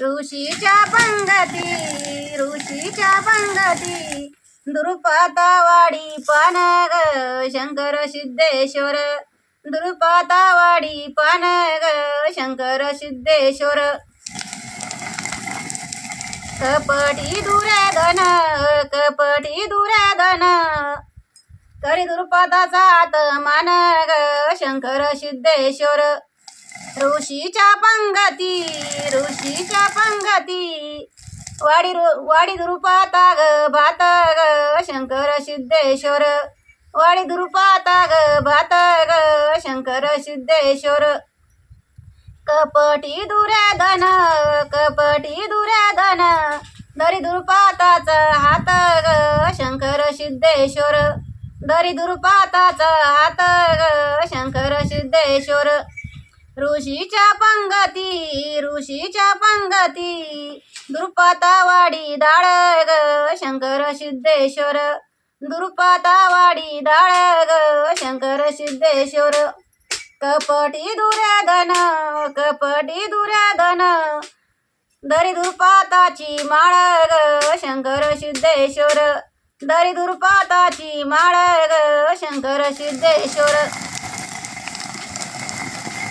ऋषीच्या पंगती ऋषीच्या पंगती. दुर्पातावाडी पानग शंकर सिद्धेश्वर. दुर्पातावाडी पानग शंकर सिद्धेश्वर. कपटी दुर्याधन कपटी दुर्याधन. करी दुर्पदाचा आत मानग शंकर सिद्धेश्वर. ऋषीच्या पंगती ऋषीच्या पंगती. वाडी रु- वाडी दुरुपाता ग भाता ग शंकर सिद्धेश्वर. वाडी दुरुपाता ग भाता ग शंकर सिद्धेश्वर. कपटी दुर्याधन कपटी दुर्याधन. दरी दुर्पाताचा हात ग शंकर सिद्धेश्वर. दरी दुर्पाताचा हात ग शंकर सिद्धेश्वर. ऋषीच्या पंगती ऋषीच्या पंगती. दुर्पातावाडी दाळ ग शंकर सिद्धेश्वर. दुर्पातावाडी दाळ ग शंकर सिद्धेश्वर. कपटी दुर्याधन कपटी दुर्याधन. दरी दुर्पाताची माळ ग शंकर सिद्धेश्वर. दरी दुर्पाताची माळ ग शंकर सिद्धेश्वर.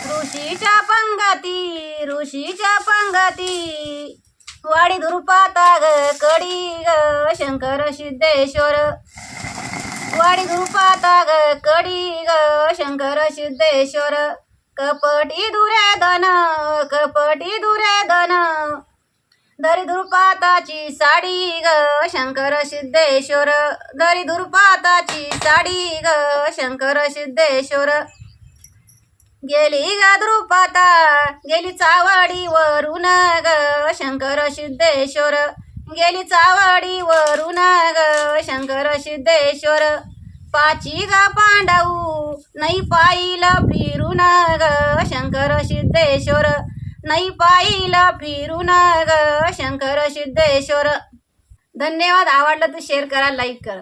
ऋषीच्या पंगती ऋषीच्या पंगती. वाडी दुर्पाता ग कडी ग शंकर सिद्धेश्वर. वाडी दुर्पाता ग कडी ग शंकर सिद्धेश्वर. कपटी दुर्याधन कपटी दुर्याधन धन. दुर्पाताची साडी ग शंकर सिद्धेश्वर. दरी दुर्पाताची साडी ग शंकर सिद्धेश्वर. गेली ग द्रुपदा गेली चावाडी वरून ग शंकर सिद्धेश्वर. गेली चावाडी वरून ग शंकर सिद्धेश्वर. पाची ग पांडऊ नाही पाहिलं फिरून ग शंकर सिद्धेश्वर. नाही पाहिलं फिरून ग शंकर सिद्धेश्वर. धन्यवाद आवडलं तर शेअर करा लाईक करा.